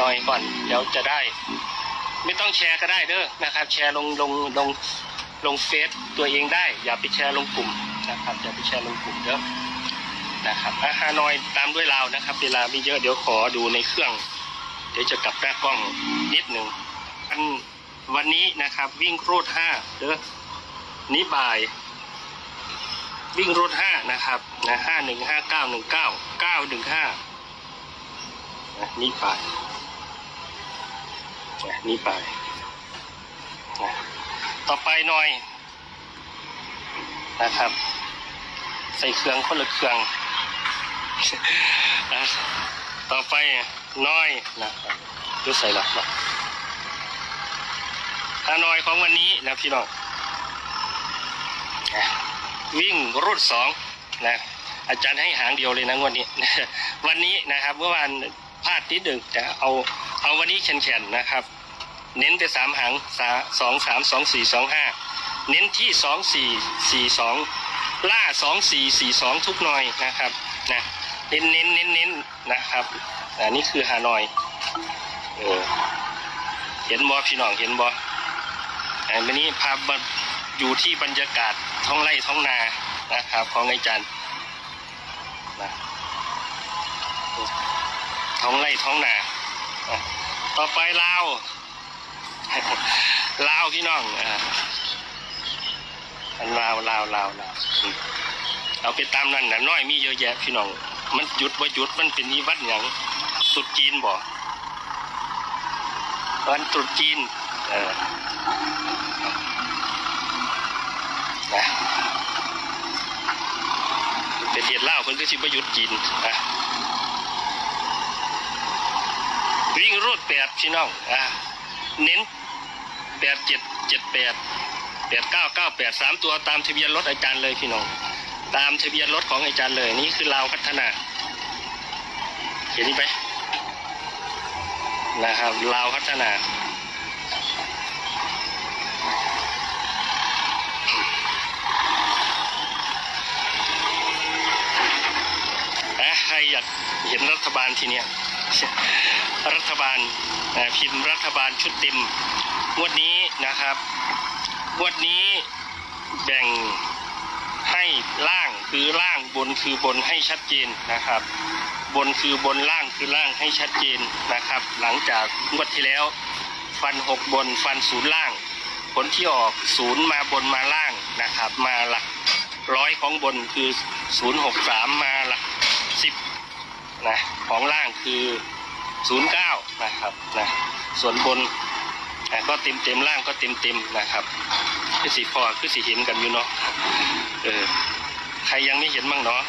านอยก่อนเดี๋ยวจะได้ ไม่ต้องแชร์ก็ได้เด้อนะครับ แชร์ลงลงลงลงเฟซตัวเองได้ อย่าไปแชร์ลงกลุ่มนะครับอย่าไปแชร์ลงกลุ่มเด้อนะครับอาฮานอยตามด้วยลาวนะครับ เวลาไม่เยอะเดี๋ยวขอดูในเครื่อง เดี๋ยวจะกลับหน้ากล้องนิดหนึ่งอันวันนี้นะครับ วิ่งโรดห้าเด้อนี้บ่าย วิ่งรถห้านะครับนะห้าหนึ่งห้าเก้าหนึ่งเก้าเก้าหนึ่งห้านี่ไนะนี่ไปนะต่อไปหน่อยนะครับ ใส่เครื่องคนละเครื่องนะต่อไปน้อยนะครับดูใส่หลักมาฮานอยของวันนี้นะพี่น้องวิ่งรุ่นสองนะอาจารย์ให้หางเดียวเลยนะงวันนี้ วันนี้นะครับ เมื่อวาน พลาดนิดหนึ่งแต่เอาเอาวันนี้แข็งๆนะครับ เน้นไปสามหางสองสามสองสี่สองห้าเน้นที่สองสี่สี่สองล่าสองสี่สี่สองทุกหน่อยนะครับนะเน้นเน้นเน้นเน้นนะครับอันนี้คือฮานอยเออเห็นบอพี่น้องเห็นบออันนี้พามาอยู่ที่บรรยากาศท้องไร่ท้องนานะครับของอาจารย์นะ ท้องไร่ท้องนาต่อไปลาวลาวพี่น้องอันลาวลาวลาวลาวเอาไปตามนั้นนะน้อยมีเยอะแยะพี่น้อง มันหยุดว่าหยุดมันเป็นนิวัตอย่างตรุษจีนบ่วันตรุษจีนเออนะประเทศลาเพิ่นก็สิบ่หยุดจีนนะ วิ่งรูดแปดพี่น้องอะเน้นแปดเจ็ดเจ็ดแปดแปดเก้าเก้าแปดสามตัวตามทะเบียนรถอาจารย์เลยพี่น้อง ตามทะเบียนรถของอาจารย์เลยนี่คือลาวพัฒนาเห็นไหมนะครับลาวพัฒนาอะใครอยากเห็นรัฐบาลทีเนี้ย รัฐบาลพิมพ์รัฐบาลชุดเต็มงวดนี้นะครับงวดนี้แบ่งให้ล่างคือล่างบนคือบนให้ชัดเจนนะครับ บนคือบนล่างคือล่างให้ชัดเจนนะครับ หลังจากงวดที่แล้วฟันหกบนฟันศูนย์ล่าง ผลที่ออกศูนย์มาบนมาล่างนะครับ มาหลักร้อยของบนคือศูนย์หกสามมาหลักสิบนะของล่างคือ ศูนย์เก้านะครับนะส่วนบนนะก็เต็มเต็มล่างก็เต็มเต็มนะครับคือสีพอคือสีเห็นกันอยู่เนาะเออใครยังไม่เห็นบ้างเนาะ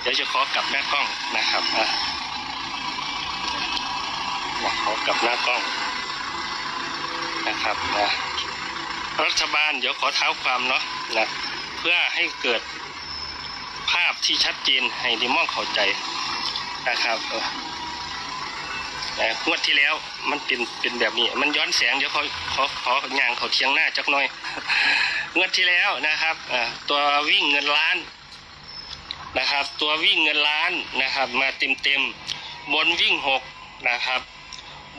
เดี๋ยวจะขอกลับหน้ากล้องนะครับอะขอกลับหน้ากล้องนะครับนะรัฐบาลเดี๋ยวขอเท้าความเนาะนะเพื่อให้เกิดภาพที่ชัดเจนให้ดิมองเข้าใจนะครับเออ งวดที่แล้วมันเป็นเป็นแบบนี้ มันย้อนแสงเดี๋ยวเขาขอขอย่างเขาเทียงหน้าจักหน่อยงวดที่แล้วนะครับตัววิ่งเงินล้านนะครับ ตัววิ่งเงินล้านนะครับ มาเต็มเต็มบนวิ่งหกนะครับ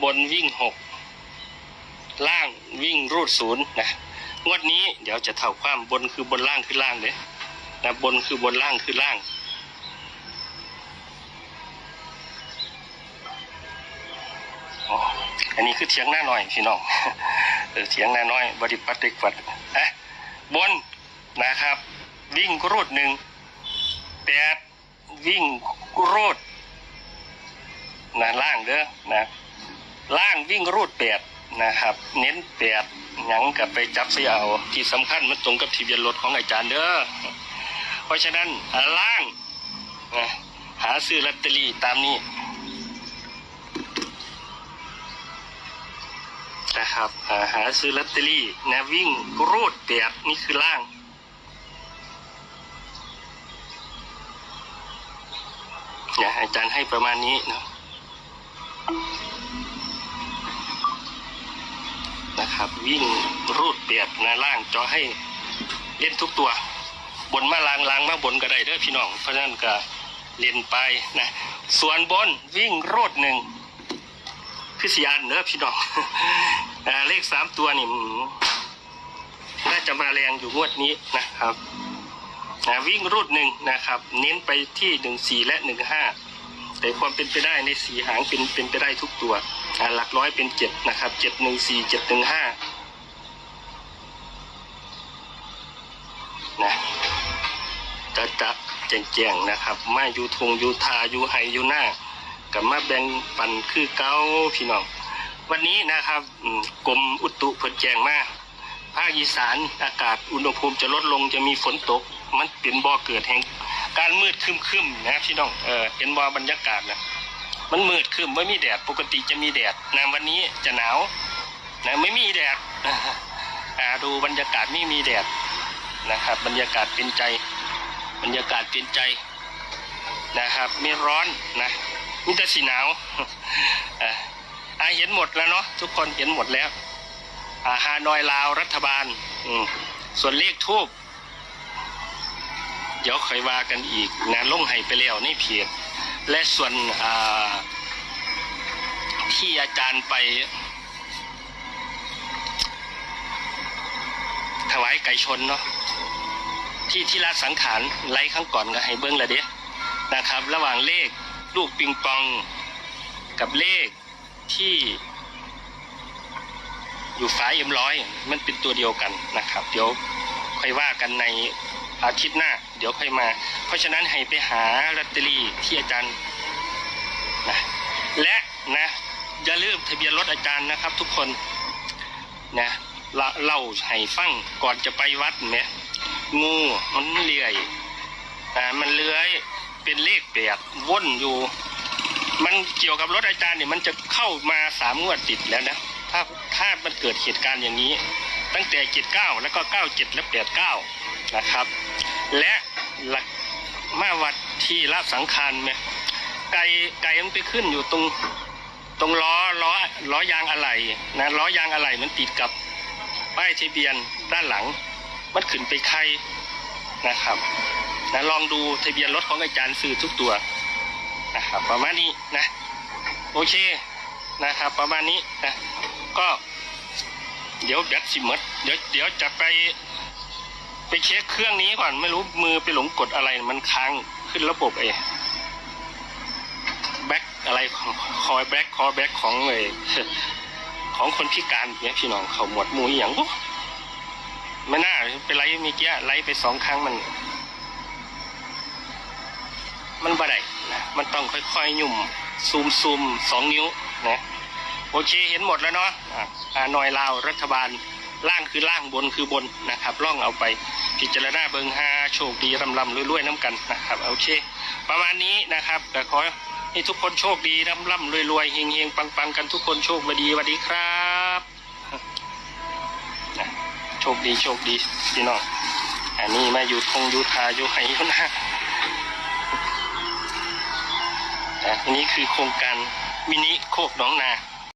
บนวิ่งหกล่างวิ่งรูดศูนย์นะงวดนี้เดี๋ยวจะเท่าความบนคือบนล่างคือล่างเลยนะบนคือบนล่างคือล่าง อันนี้คือเถียงหน้าหน่อยพี่น้องเถียงหน้าน้อยบริปัติกวัดอะบนนะครับ วิ่งรูดหนึ่งแปดวิ่งรูดนะล่างเด้อนะล่างวิ่งรูดแปดนะครับ เน้นแปดยังกับไปจับเสียเอาที่สำคัญมันตรงกับทะเบียนรถของอาจารย์เด้อเพราะฉะนั้นล่างนะหาซื้อลอตเตอรี่ตามนี้ นะครับาหาซื้อลอตเตอรี่นะวิ่งรูดแปดนี่คือล่างเนี่ยอาจารย์ให้ประมาณนี้นะนะครับ วิ่งรูดเปียดนะล่างจอให้เล่นทุกตัว บนมาลางลางมาบนก็ได้เด้อพี่น้อง เพราะฉะนั้นก็เล่นไปนะส่วนบนวิ่งรูดหนึ่ง คือสีอันเนอะพี่น้องอ่าเลขสามตัวนี่น่าจะมาแรงอยู่งวดนี้นะครับวิ่งรูดหนึ่งนะครับ เน้นไปที่หนึ่งสี่และหนึ่งห้าแต่ความเป็นไปได้ในสีหางเป็นเป็นไปได้ทุกตัวหลักร้อยเป็นเจ็ดนะครับเจ็ดหนึ่งสี่เจ็ดหนึ่งห้านะจะจะแจ้งๆนะครับ มาอยู่ทงอยู่ทาอยู่ไฮอยู่หน้า กับมาแบ่งปันคือเก้าพี่น้อง วันนี้นะครับกรมอุตุเพิ่นแจ้งมาภาคอีสานอากาศอุณหภูมิจะลดลงจะมีฝนตก มันเป็นบ่อเกิดแห่งการมืดครึมๆนะพี่น้องเออเห็นบ่อบรรยากาศนะมันมืดครึมไม่มีแดดปกติจะมีแดดนะวันนี้จะหนาวนะไม่มีแดดอ่าดูบรรยากาศไม่มีแดดนะครับ บรรยากาศเป็นใจ บรรยากาศเป็นใจนะครับ ไม่ร้อนนะ มีแต่สีหนาวอ่าเห็นหมดแล้วเนาะทุกคนเห็นหมดแล้วอ่าฮานอยลาวรัฐบาล อืมส่วนเลขทูบเดี๋ยวค่อยว่ากันอีกนะลงให้ไปแล้วในเพียจและส่วนอ่าที่อาจารย์ไป ถวายไก่ชนเนาะที่ที่ราชสังขารไล่ครั้งก่อนก็ให้เบิ้งละเด้นะครับ ระหว่างเลข ลูกปิงปองกับเลขที่ อยู่ฝาเอ็มร้อยมันเป็นตัวเดียวกันนะครับ เดี๋ยวค่อยว่ากันในอาทิตย์หน้า เดี๋ยวค่อยมา เพราะฉะนั้นให้ไปหาลอตเตอรี่ที่อาจารย์นะและนะอย่าลืมทะเบียนรถอาจารย์นะครับ ทุกคนนะเล่าให้ฟังก่อนจะไปวัดเนี่ยงูมันเลื้อยอ่ามันเลื้อย เป็นเลขแปดวนอยู่ มันเกี่ยวกับรถอาจารย์เนี่ยมันจะเข้ามาสามงวดติดแล้วนะ ถ้าถ้ามันเกิดเหตุการณ์อย่างนี้ ตั้งแต่เจ็ดเก้าแล้วก็เก้าเจ็ดและแปดเก้านะครับ และหลักมาวัดที่ละสังขารเนี่ยไก่ไก่มันไปขึ้นอยู่ตรงตรงล้อล้อล้อยางอะไหล่นะล้อยางอะไหล่มันติดกับป้ายทะเบียนด้านหลัง มันขึ้นไปใครนะครับ นะลองดูทะเบียนรถของอาจารย์ซื้อทุกตัวนะครับประมาณนี้นะ โอเคนะครับ ประมาณนี้นะก็ เดี๋ยวแบตสิหมดเดี๋ยวเดี๋ยวจะไป ไปเช็คเครื่องนี้ก่อนไม่รู้มือไปหลงกดอะไรมันค้างขึ้นระบบไอ้แบ็คอะไรของคอยแบ็คคอแบ็คของไอ้ของคนพิการเนี่ยพี่น้องเขาหมดมูอย่างปุ๊ไม่น่าไปไล่เมีกี้ไล่ไปสองครั้งมัน มันบ่ได้นะมันต้องค่อยๆหยุ่มซูมซูมสองนิ้วนะโอเคเห็นหมดแล้วเนาะอ่าหน่อยลาวรัฐบาลล่างคือล่างบนคือบนนะครับล่องเอาไปพิจารณาเบิงฮาโชคดีรำลำรวยๆน้ำกันนะครับโอเค ประมาณนี้นะครับแต่ขอให้ทุกคนโชคดีร่ำร่ำรวยๆเฮงเฮงปังปังๆ กันทุกคนโชคดีสวัสดีครับโชคดีโชคดีพี่น้องอันนี้มาอยู่ทงยู่ทาอยู่ไหอยู่นะ นะอันนี้คือโครงการมินิโคกหนองนา